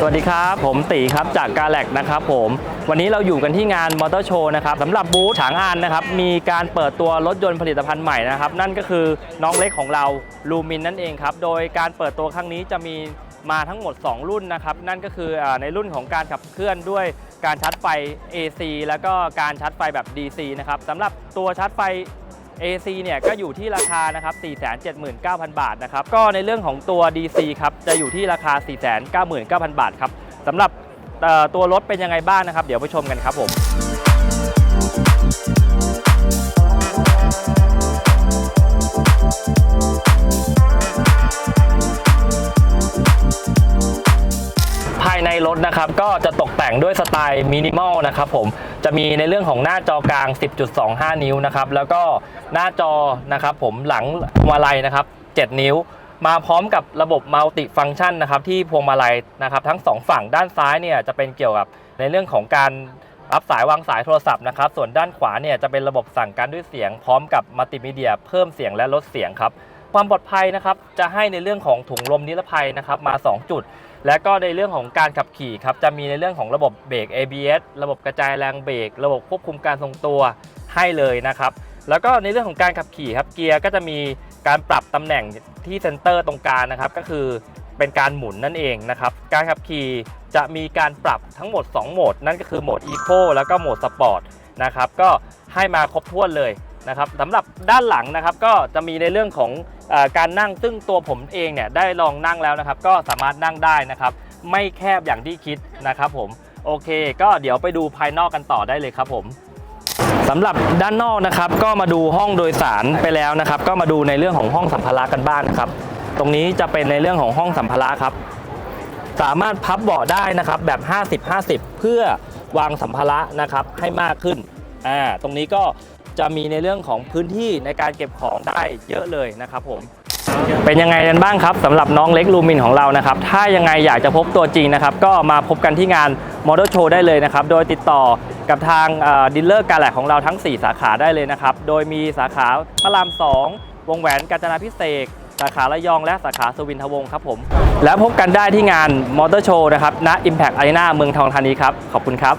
สวัสดีครับ ผมตีครับจากกาแล็กนะครับผมวันนี้เราอยู่กันที่งานมอเตอร์โชว์นะครับสำหรับบูธฉางอันนะครับมีการเปิดตัวรถยนต์ผลิตภัณฑ์ใหม่นะครับ นั่นก็คือน้องเล็กของเราลูมินนั่นเองครับ โดยการเปิดตัวครั้งนี้จะมีมาทั้งหมด 2 รุ่นนะครับ นั่นก็คืออในรุ่นของการขับเคลื่อนด้วยการชาร์จไฟ AC แล้วก็การชาร์จไฟแบบ DC นะครับสำหรับตัวชาร์จไฟ AC เนี่ยก็อยู่ที่ราคานะครับ 479,000 บาทนะครับ ก็ในเรื่องของตัว DC ครับ จะอยู่ที่ราคา 499,000 บาทครับสำหรับตัวรถเป็นยังไงบ้างนะครับ เดี๋ยวไปชมกันครับผมภายในรถนะครับก็จะตกแต่งด้วยสไตล์มินิมอลนะครับผม จะมีในเรื่องของหน้าจอกลาง 10.25 นิ้วนะครับ แล้วก็หน้าจอนะครับผมหลังพวงมาลัยนะครับ 7 นิ้ว มาพร้อมกับระบบมัลติฟัง c t ชันนะครับที่พวงมาลัยนะครับ ทั้งสองฝั่งด้านซ้ายเนี่ยจะเป็นเกี่ยวกับในเรื่องของการรับสายวางสายโทรศัพท์นะครับ ส่วนด้านขวาเนี่ยจะเป็นระบบสั่งการด้วยเสียง พร้อมกับมัลติมีเดียเพิ่มเสียงและลดเสียงครับ ความปลอดภัยนะครับจะให้ในเรื่องของถุงลมนิรภัยนะครับมา 2 จุด และก็ในเรื่องของการขับขี่ครับจะมีในเรื่องของระบบเบรก ABS ระบบกระจายแรงเบรก ระบบควบคุมการทรงตัวให้เลยนะครับแล้วก็ในเรื่องของการขับขี่ครับเกียร์ก็จะมีการปรับตำแหน่งที่เซนเตอร์ตรงกลางนะครับก็คือเป็นการหมุนนั่นเองนะครับการขับขี่จะมีการปรับทั้งหมด 2 โหมด นั่นก็คือโหมด Eco แล้วก็โหมด Sport นะครับก็ให้มาครบถ้วนเลย นะครับสำหรับด้านหลังนะครับก็จะมีในเรื่องของออการนั่งซึ่งตัวผมเองเนี่ยได้ลองนั่งแล้วนะครับ ก็สามารถนั่งได้นะครับ ไม่แคบอย่างที่คิดนะครับผมโอเค ก็เดี๋ยวไปดูภายนอกกันต่อได้เลยครับผมสำหรับด้านนอกนะครับก็มาดูห้องโดยสารไปแล้วนะครับ ก็มาดูในเรื่องของห้องสัมภาระกันบ้างนะครับ ตรงนี้จะเป็นในเรื่องของห้องสัมภาระครับ สามารถพับเบาะได้นะครับแบบ 50-50 เพื่อวางสัมภาระนะครับให้มากขึ้นอ่าตรงนี้ก็ จะมีในเรื่องของพื้นที่ในการเก็บของได้เยอะเลยนะครับผม เป็นยังไงกันบ้างครับสำหรับน้องเล็กลูมินของเรานะครับ ถ้ายังไงอยากจะพบตัวจริงนะครับ ก็มาพบกันที่งานมอเตอร์โชว์ได้เลยนะครับ โดยติดต่อกับทางดีลเลอร์การแหลกของเราทั้ง 4 สาขาได้เลยนะครับ โดยมีสาขาพระราม 2 วงแหวนกาญจนาพิเศษสาขาระยองและสาขาสุวินทวงศ์ครับผม แล้วพบกันได้ที่งานมอเตอร์โชว์นะครับณ Impact Arena เมืองทองธานีครับ ขอบคุณครับ